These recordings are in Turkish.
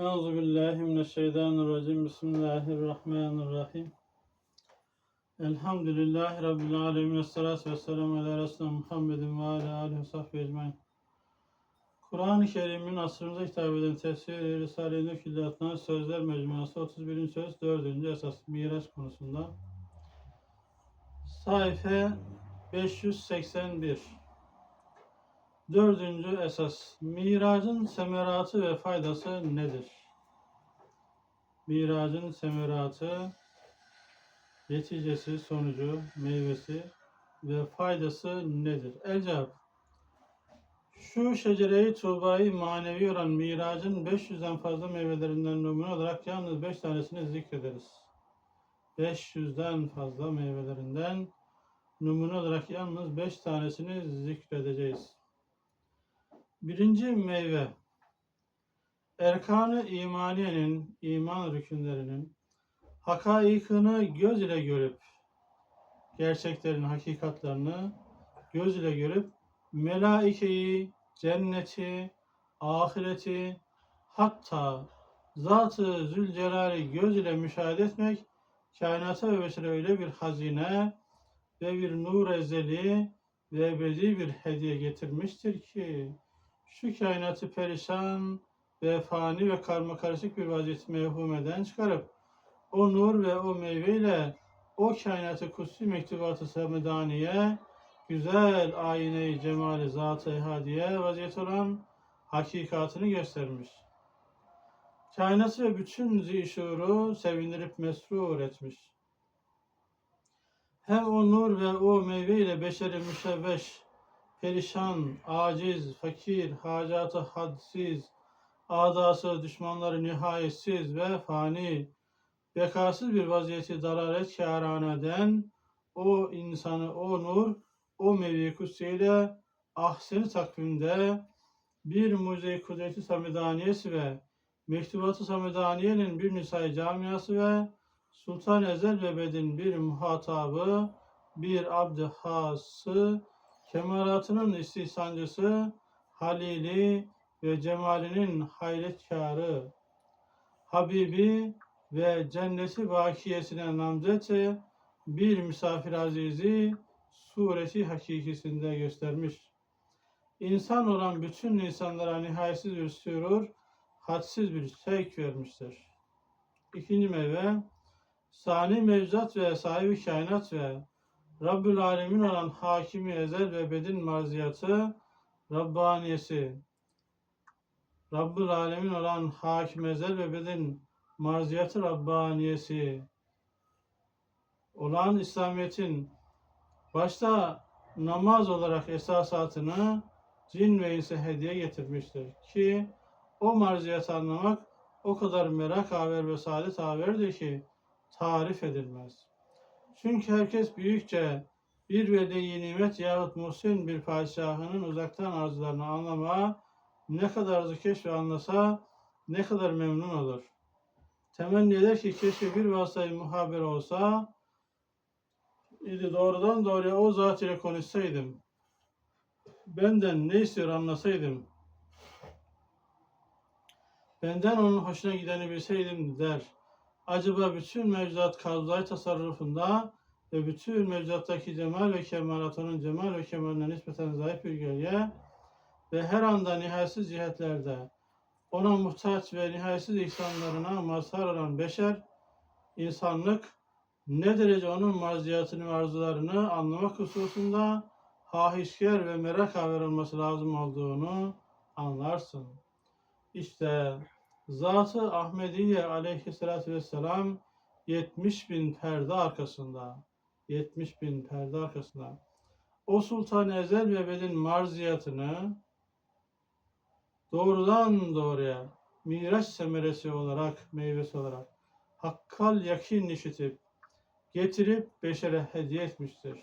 Euzu billahi mineşşeytanirracim. Bismillahirrahmanirrahim. Elhamdülillahi rabbil alamin. Essalatu vesselamu ala resulina Muhammedin ve ala alihi ve sahbihi ecmaîn. Kur'an-ı Kerim'in asrımıza hitap eden tefsiri Risale-i Nur Sözler Mecmuası 31. söz 4. esas Miraç konusunda. Sayfa 581 Dördüncü esas. Miracın semeratı ve faydası nedir? Miracın semeratı, neticesi, sonucu, meyvesi ve faydası nedir? El cevap. Şu şecere-i tuğbayı manevi olan miracın 500'den fazla meyvelerinden numune olarak yalnız 5 tanesini zikrederiz. 500'den fazla meyvelerinden numune olarak yalnız 5 tanesini zikredeceğiz. Birinci meyve. Erkan-ı imaniyenin, iman rükünlerinin hakaikını göz ile görüp, gerçeklerin hakikatlerini göz ile görüp, melaikeyi, cenneti, ahireti, hatta Zat-ı Zülcelal'i göz ile müşahede etmek, kainata ve beşere öyle bir hazine ve bir nur ezeli ve ebedi bir hediye getirmiştir ki, şu kainatı perişan ve fani ve karma karışık bir vaziyeti mevhumeden çıkarıp o nur ve o meyveyle o kainatı kutsi mektubatı semedaniye güzel ayine-i cemali zat-ı ehadiye vaziyet olan hakikatını göstermiş. Kainatı ve bütün zişuru sevindirip mesrur etmiş. Hem o nur ve o meyve ile beşeri müşevveş perişan, aciz, fakir, hacatı hadsiz, adası, düşmanları nihayetsiz ve fani, bekasız bir vaziyeti dalalet kâraneden o insanı, o nur, o mevi kutsiyle ahseni takvimde bir mucize kudreti samidaniyesi ve mektubatı samidaniyenin bir nisai camiası ve Sultan Ezel ve Bedin bir muhatabı, bir abd hası, Kemalatının istihsancısı, Halili ve cemalinin hayretkarı, Habibi ve cenneti bakiyesine namzeti bir misafir azizi sureti hakikisinde göstermiş. İnsan olan bütün insanlara nihayetsiz bir sürur, hadsiz bir sevk vermiştir. İkinci meyve, sani mevzuat ve sahibi kainat ve Rabbül Alemin olan Hakimi Ezel ve Bedin marziyatı Rabbaniyesi. Rabbül Alemin olan Hakim Ezel ve Bedin marziyatı Rabbaniyesi olan İslamiyet'in başta namaz olarak esasatını cin ve inse hediye getirmiştir ki o marziyatı anlamak o kadar merak haber ve saadet haberdir ki tarif edilmez. Çünkü herkes büyükçe bir veli nimet yahut muhsin bir padişahının uzaktan arzularını anlamaya ne kadar zikeş ve anlasa ne kadar memnun olur. Temenni eder ki keşke bir vasıtayı muhaber olsa idi doğrudan doğruya o zat ile konuşsaydım. Benden ne istiyor anlasaydım. Benden onun hoşuna gideni bilseydim der acaba bütün mevzuat kavzay tasarrufunda ve bütün mevzuattaki cemal ve kemalat onun cemal ve kemaline nispeten zayıf bir gölge ve her anda nihayetsiz cihetlerde ona muhtaç ve nihayetsiz ihsanlarına mazhar olan beşer, insanlık ne derece onun marziyatını ve arzularını anlamak hususunda hahişker ve merak haber olması lazım olduğunu anlarsın. İşte Zatı Ahmediye aleyhissalatü vesselam 70 bin perde arkasında 70 bin perde arkasında o Sultan Ezel ve Bedin marziyatını doğrudan doğruya miraç semeresi olarak, meyvesi olarak hakkal yakin işitip getirip beşere hediye etmiştir.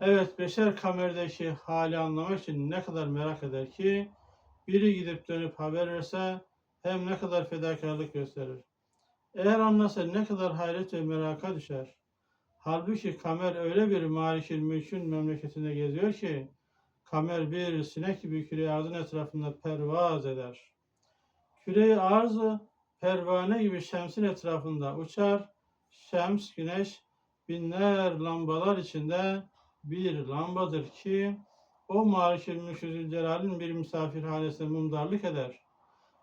Evet, beşer kamerdeki hali anlamak için ne kadar merak eder ki biri gidip dönüp haber verse hem ne kadar fedakarlık gösterir. Eğer anlasa ne kadar hayret ve meraka düşer. Halbuki Kamer öyle bir malikil mülkün memleketinde geziyor ki Kamer bir sinek gibi küreyazın etrafında pervaz eder. Küre-i arz pervane gibi şemsin etrafında uçar. Şems, güneş binler lambalar içinde bir lambadır ki o marifil müşüzül celalin bir misafirhanesine mumdarlık eder.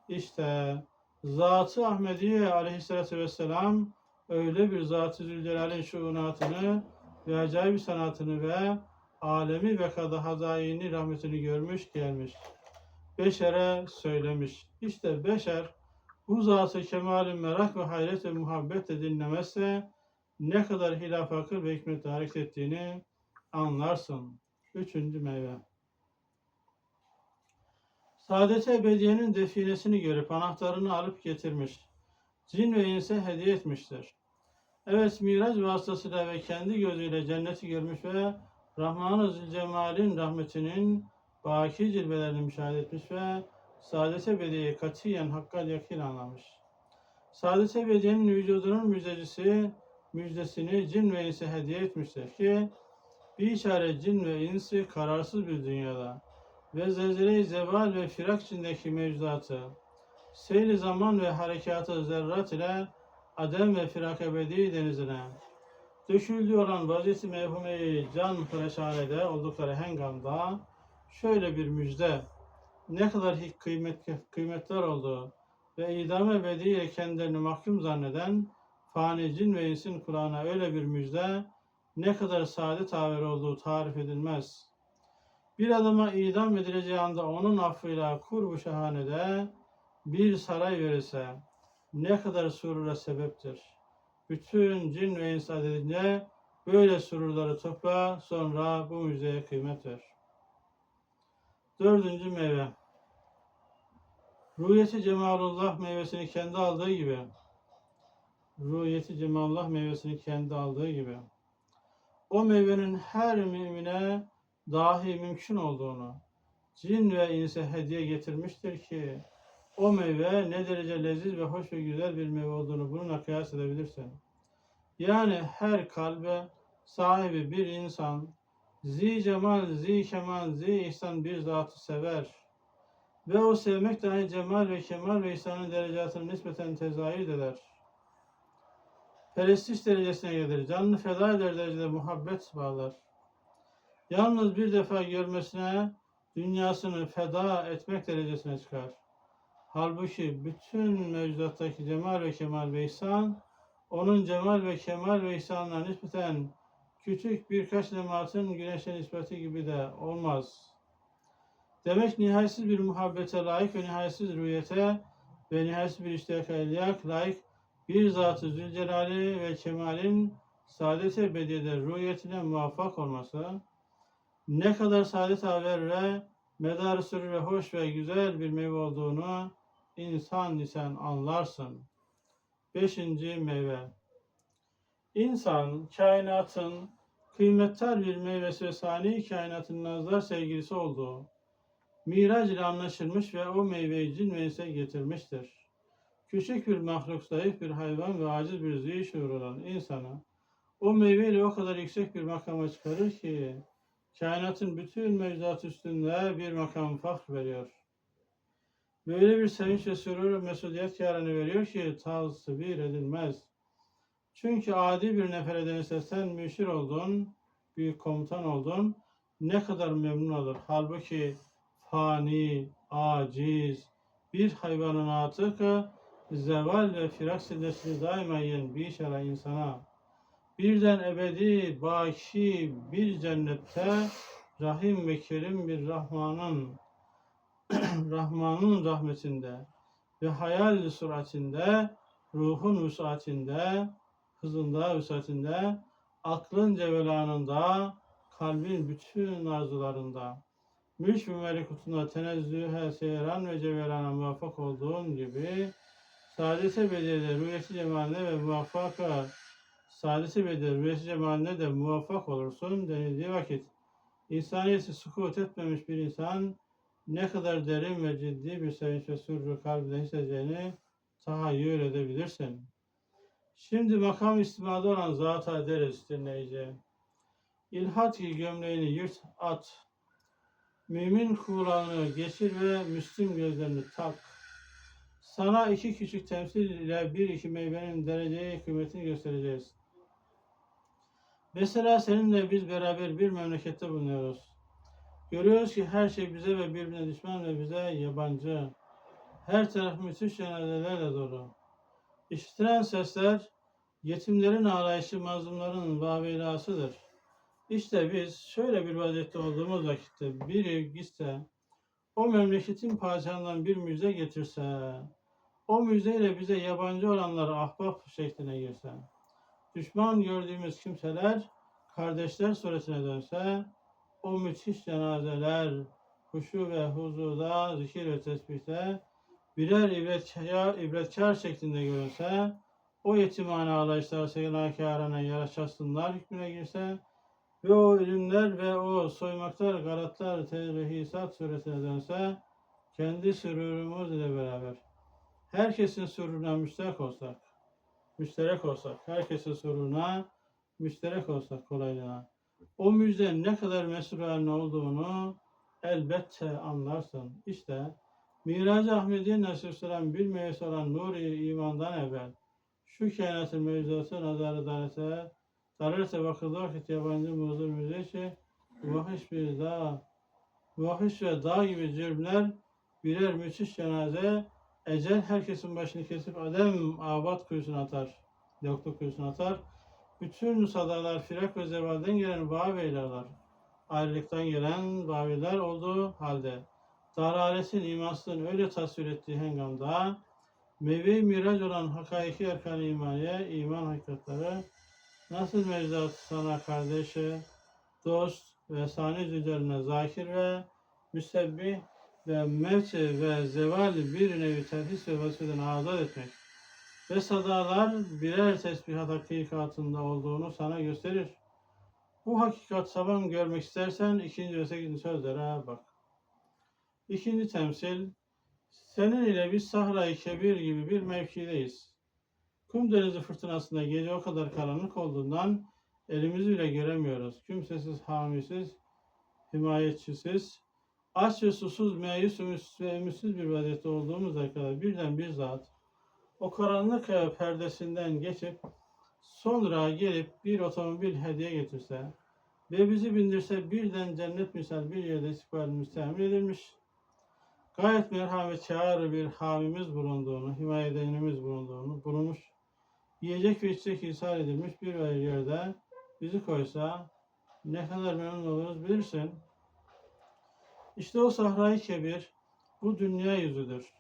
İşte Zat-ı Ahmediye aleyhissalatü vesselam öyle bir Zat-ı Zülcelal'in şuunatını ve acayip sanatını ve alemi ve kada hazayini rahmetini görmüş gelmiş. Beşere söylemiş. İşte beşer bu zat-ı kemalin merak ve hayret ve muhabbetle dinlemezse ne kadar hilaf akıl ve hikmetle hareket ettiğini anlarsın. Üçüncü meyve. Saadet-i Ebediye'nin definesini görüp anahtarını alıp getirmiş. Cin ve inse hediye etmiştir. Evet Miraç vasıtasıyla ve kendi gözüyle cenneti görmüş ve Rahman-ı Zülcemal'in rahmetinin baki cilvelerini müşahede etmiş ve Saadet-i Ebediye'yi katiyen hakkal yakin anlamış. Saadet-i Ebediye'nin vücudunun müjdecisi, müjdesini cin ve inse hediye etmiştir ki bir işaret cin ve insi kararsız bir dünyada ve zelzele-i zeval ve firak içindeki mevcudatı, seyli zaman ve harekatı zerrat ile adem ve firak ebedi denizine, döküldüğü olan vaziyeti mevhumeyi can pereşanede oldukları hengamda şöyle bir müjde, ne kadar kıymet, kıymetler olduğu ve idam ebediyle kendilerini mahkum zanneden fani cin ve insin kulağına öyle bir müjde, ne kadar saadet haber olduğu tarif edilmez. Bir adama idam edileceği anda onun affıyla kurbu şahanede bir saray verirse ne kadar surura sebeptir. Bütün cin ve ins adedince böyle sururları topla sonra bu müjdeye kıymet ver. Dördüncü meyve. Rüyeti Cemalullah meyvesini kendi aldığı gibi Rüyeti Cemalullah meyvesini kendi aldığı gibi o meyvenin her mümine dahi mümkün olduğunu cin ve inse hediye getirmiştir ki o meyve ne derece leziz ve hoş ve güzel bir meyve olduğunu bununla kıyas edebilirsin. Yani her kalbe sahibi bir insan zi cemal, zi kemal, zi ihsan bir zatı sever. Ve o sevmek dahi cemal ve kemal ve ihsanın derecatını nispeten tezahür eder. Perestiş derecesine gelir. Canını feda eder derecede muhabbet bağlar. Yalnız bir defa görmesine dünyasını feda etmek derecesine çıkar. Halbuki bütün mevcudattaki cemal ve kemal ve ihsan, onun cemal ve kemal ve ihsanına nispeten küçük birkaç nematın güneşe nispeti gibi de olmaz. Demek nihayetsiz bir muhabbete layık ve nihayetsiz rüyete ve nihayetsiz bir iştiyaka layık bir Zat-ı Zülcelali ve Kemal'in saadet-i ebediyede rüyetine muvaffak olması, ne kadar saadet haber ve medar sürü ve hoş ve güzel bir meyve olduğunu insan isen anlarsın. Beşinci meyve. İnsan, kainatın kıymetli bir meyvesi ve sani kainatın nazar sevgilisi olduğu, mirac ile anlaşılmış ve o meyveyi cin inse getirmiştir. Küçük bir mahluk, zayıf bir hayvan ve aciz bir zihin şuur olan insana o meyveyle o kadar yüksek bir makama çıkarır ki kainatın bütün mevzuat üstünde bir makam fakr veriyor. Böyle bir sevinç ve sürur ve yarını veriyor ki tasvir edilmez. Çünkü adi bir nefere denirse sen müşir oldun, büyük komutan oldun, ne kadar memnun olur. Halbuki fani, aciz, bir hayvanın atıkı, zeval ve firak sillesini daima yiyen bir şera insana, birden ebedi, baki bir cennette, rahim ve kerim bir Rahman'ın, Rahman'ın rahmetinde ve hayal suratinde, ruhun vüsatinde, hızında, vüsatinde, aklın cevelanında, kalbin bütün arzularında, mülk ve melekutunda tenezzühe, seyran ve cevelana muvaffak olduğun gibi, Saadet-i Bediye'de rüyesi cemaline ve muvaffaka Saadet-i Bediye rüyesi cemaline de muvaffak olursun denildiği vakit insaniyeti sukut etmemiş bir insan ne kadar derin ve ciddi bir sevinç ve sürrü kalbinde hissedeceğini tahayyül edebilirsin. Şimdi makam istimada olan zata deriz dinleyici. İlhat ki gömleğini yırt at. Mümin kulağını geçir ve Müslüm gözlerini tak. Sana iki küçük temsil ile bir iki meyvenin dereceyi kıymetini göstereceğiz. Mesela seninle biz beraber bir memlekette bulunuyoruz. Görüyoruz ki her şey bize ve birbirine düşman ve bize yabancı. Her taraf müthiş cenazelerle dolu. İşitilen sesler yetimlerin ağlayışı mazlumların vaveylasıdır. İşte biz şöyle bir vaziyette olduğumuz vakitte biri gitse, o memleketin padişahından bir müjde getirse, o müjdeyle bize yabancı olanlar ahbap şekline girse, düşman gördüğümüz kimseler kardeşler suretine dönse, o müthiş cenazeler huşu ve huzuda, zikir ve tesbihte birer ibretkar, ibretkar şeklinde görünse, o yetimhane ağlayışlar segnakârına yaraşasınlar hükmüne girse ve o ölümler ve o soymaklar, garatlar, tezrihisat suretine dönse, kendi sürurumuz ile beraber herkesin sururuna müşterek olsak, müşterek olsak, herkesin sururuna müşterek olsak kolaylığına, o müjde ne kadar mesrur olduğunu elbette anlarsın. İşte Mirac-ı Ahmediye Nesir bilmeyesi olan nuri imandan evvel şu kainatın mevzuatı nazarı darese dararsa bakıldığı vakit yabancı muzur müzeşi vahiş bir dağ vahiş ve dağ gibi cürmler birer müthiş cenaze ecel herkesin başını kesip adem abat kuyusuna atar. Yokluk kuyusuna atar. Bütün sadalar firak ve zevalden gelen vaveylerler. Ayrılıktan gelen vaveyler olduğu halde dalaretin imansızlığın öyle tasvir ettiği hengamda meyve miraç olan hakaiki erkan imaniye, iman hakikatları nasıl mevzuat sana kardeşi, dost ve sani üzerine zakir ve müsebbih ve mevti ve zeval bir nevi terhis ve vasfeden azat etmek ve sadalar birer tesbihat hakikatında olduğunu sana gösterir. Bu hakikat sabah görmek istersen ikinci ve sekizinci sözlere bak. İkinci temsil, senin ile biz Sahra-i Kebir gibi bir mevkideyiz. Kum denizi fırtınasında gece o kadar karanlık olduğundan elimizi bile göremiyoruz. Kimsesiz, hamisiz, himayetçisiz, aç ve susuz, meyus ve ümitsiz bir vaziyette olduğumuzda kadar birden bir zat o karanlık perdesinden geçip sonra gelip bir otomobil hediye getirse ve bizi bindirse birden cennet misal bir yerde istikbalimiz temin edilmiş. Gayet merhametkar bir hamimiz bulunduğunu, himaye edenimiz bulunduğunu bulunmuş. Yiyecek ve içecek ishal edilmiş bir yerde bizi koysa ne kadar memnun oluruz bilirsin. İşte o sahrayı kebir bu dünya yüzüdür.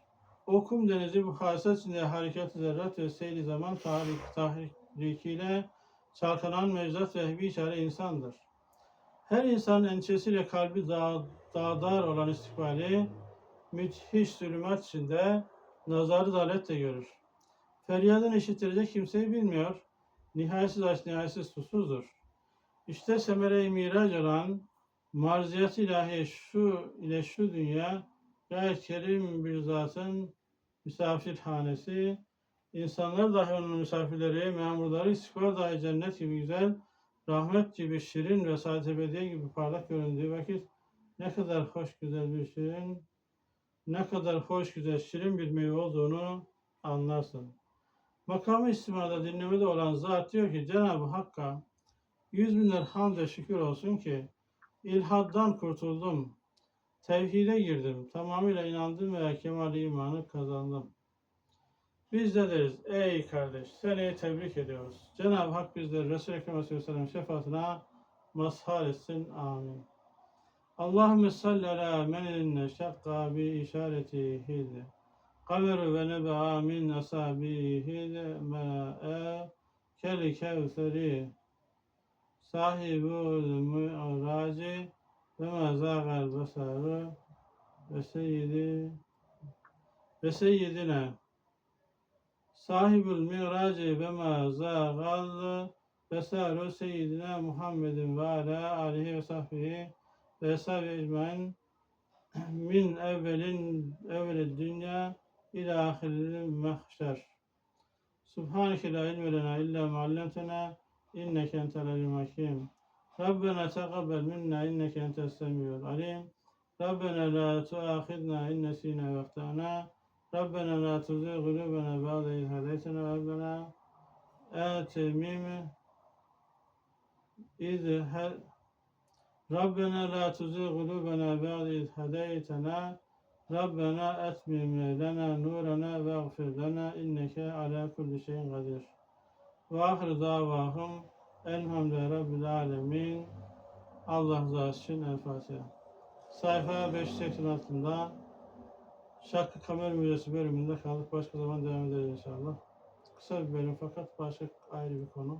O kum denizi bu hasret içinde harekat zerrat ve seyri zaman tahrik, tahrikiyle çalkanan mevzat vehbi içeri insandır. Her insanın endişesiyle kalbi dağ, dağdar olan istikbali müthiş zulümat içinde nazarı daletle görür. Feryadını işittirecek kimseyi bilmiyor. Nihayetsiz aç, nihayetsiz susuzdur. İşte semere-i mirac olan marziyat ilahi şu ile şu dünya gayet kerim bir zatın misafirhanesi, insanlar dahi onun misafirleri, memurları istikbal dahi cennet gibi güzel, rahmet gibi şirin ve saadet gibi parlak göründüğü vakit ne kadar hoş güzel bir şirin, ne kadar hoş güzel şirin bir meyve olduğunu anlarsın. Makamı istimada dinlemede olan zat diyor ki Cenab-ı Hakk'a yüz binler hamd ve şükür olsun ki ilhaddan kurtuldum, tevhide girdim, tamamıyla inandım ve kemal imanı kazandım. Biz de deriz, ey kardeş seni tebrik ediyoruz. Cenab-ı Hak bizleri Resul-i Ekrem Aleyhisselam şefaatine mazhar etsin. Amin. Allahümme salli ala meninne şakka bi işaretihid. Kameru ve nebe'a min asabihid ma'e kel kevseri. Sahibul mu'raci ve ma zâgal basaru ve seyyidi ve seyyidina sahibul miraci ve ma zâgal basaru seyyidina Muhammedin ve ala alihi ve sahbihi ve sahibi ecmain min evvelin evvel dünya ila ahiril mahşer. Subhaneke la ilme lena illa ma inneke entel alim hakim. ربنا تقبل منا إنك أنت السميع العليم. ربنا لا تؤاخذنا إن نسينا وأخطأنا. ربنا لا تزغ قلوبنا بعد إذ هديتنا وهب لنا. آت ميم إذ ه... ربنا لا تزغ قلوبنا بعد إذ هديتنا. ربنا أتمم لنا نورنا واغفر لنا إنك على كل شيء قدير. Vahir davahım elhamdülillah Rabbil alemin. Allah rızası için El Fatiha. Sayfa 586'da Şarkı Kamer Müzesi bölümünde kaldık. Başka zaman devam ederiz inşallah. Kısa bir bölüm fakat başka ayrı bir konu.